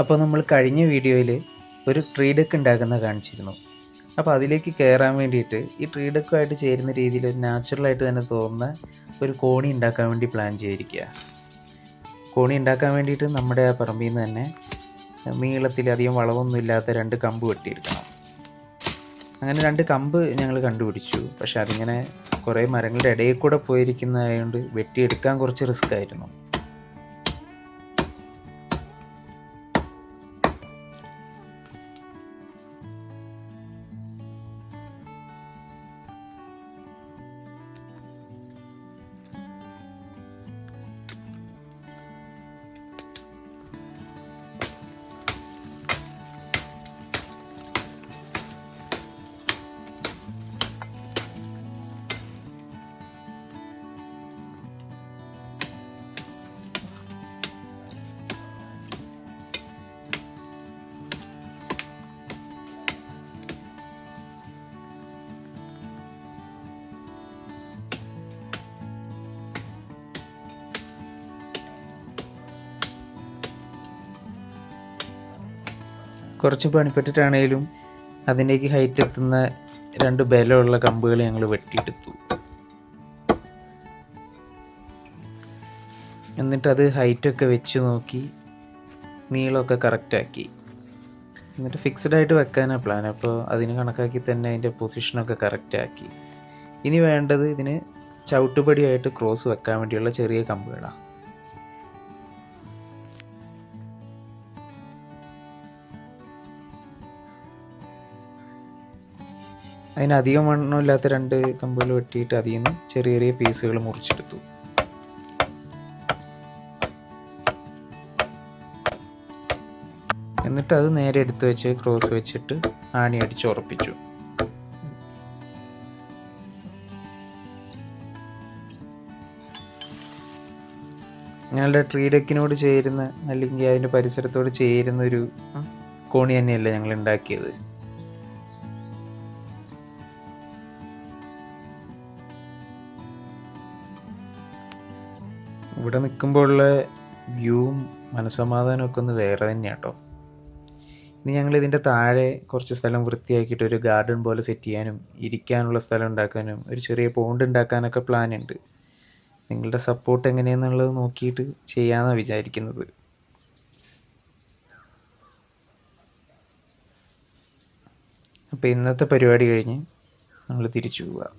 അപ്പോൾ നമ്മൾ കഴിഞ്ഞ വീഡിയോയിൽ ഒരു ട്രീ ഡെക്ക് ഉണ്ടാക്കുന്ന കാണിച്ചിരുന്നു. അപ്പോൾ അതിലേക്ക് കയറാൻ വേണ്ടിയിട്ട് ഈ ട്രീ ഡെക്കുമായിട്ട് ചേരുന്ന രീതിയിൽ ഒരു നാച്ചുറലായിട്ട് തന്നെ തോന്നുന്ന ഒരു കോണി ഉണ്ടാക്കാൻ വേണ്ടി പ്ലാൻ ചെയ്തിരിക്കുക കോണി ഉണ്ടാക്കാൻ വേണ്ടിയിട്ട് നമ്മുടെ ആ പറമ്പിൽ നിന്ന് തന്നെ നീളത്തിൽ അധികം വളവൊന്നും ഇല്ലാത്ത രണ്ട് കമ്പ് വെട്ടിയെടുക്കണം. അങ്ങനെ രണ്ട് കമ്പ് ഞങ്ങൾ കണ്ടുപിടിച്ചു. പക്ഷെ അതിങ്ങനെ കുറേ മരങ്ങളുടെ ഇടയിൽ കൂടെ പോയിരിക്കുന്നതായതുകൊണ്ട് വെട്ടിയെടുക്കാൻ കുറച്ച് റിസ്ക് ആയിരുന്നു. കുറച്ച് പണിപ്പെട്ടിട്ടാണേലും അതിലേക്ക് ഹൈറ്റ് എത്തുന്ന രണ്ട് ബലമുള്ള കമ്പുകൾ ഞങ്ങൾ വെട്ടിയെടുത്തു. എന്നിട്ടത് ഹൈറ്റൊക്കെ വെച്ച് നോക്കി നീളമൊക്കെ കറക്റ്റാക്കി എന്നിട്ട് ഫിക്സഡ് ആയിട്ട് വെക്കാനാണ് പ്ലാൻ അപ്പോൾ അതിന് കണക്കാക്കി തന്നെ അതിന്റെ പൊസിഷനൊക്കെ കറക്റ്റാക്കി ഇനി വേണ്ടത് ഇതിന് ചവിട്ടുപടിയായിട്ട് ക്രോസ് വെക്കാൻ വേണ്ടിയുള്ള ചെറിയ കമ്പുകളാണ് അതിന് അധികം വണ്ണമില്ലാത്ത രണ്ട് കമ്പുകൾ വെട്ടിയിട്ട് അതിൽ നിന്ന് ചെറിയ ചെറിയ പീസുകൾ മുറിച്ചെടുത്തു. എന്നിട്ട് അത് നേരെ എടുത്തു വെച്ച് ക്രോസ് വെച്ചിട്ട് ആണി അടിച്ച് ഉറപ്പിച്ചു. ഞങ്ങളുടെ ട്രീ ഡെക്കിനോട് ചേരുന്ന അല്ലെങ്കിൽ അതിന്റെ പരിസരത്തോട് ചേരുന്ന ഒരു കോണി തന്നെയല്ല ഞങ്ങൾ ഉണ്ടാക്കിയത്? ഇവിടെ നിൽക്കുമ്പോഴുള്ള വ്യൂവും മനസ്സമാധാനവും ഒക്കെ ഒന്ന് വേറെ തന്നെയാണ് കേട്ടോ ഇനി ഞങ്ങൾ ഇതിന്റെ താഴെ കുറച്ച് സ്ഥലം വൃത്തിയാക്കിയിട്ട് ഒരു ഗാർഡൻ പോലെ സെറ്റ് ചെയ്യാനും ഇരിക്കാനുള്ള സ്ഥലം ഉണ്ടാക്കാനും ഒരു ചെറിയ പോണ്ട് ഉണ്ടാക്കാനൊക്കെ പ്ലാൻ ഉണ്ട്. നിങ്ങളുടെ സപ്പോർട്ട് എങ്ങനെയാണെന്നുള്ളത് നോക്കിയിട്ട് ചെയ്യാമെന്നാണ് വിചാരിക്കുന്നത്. അപ്പോൾ ഇന്നത്തെ പരിപാടി കഴിഞ്ഞ് നമ്മൾ തിരിച്ചു പോവുക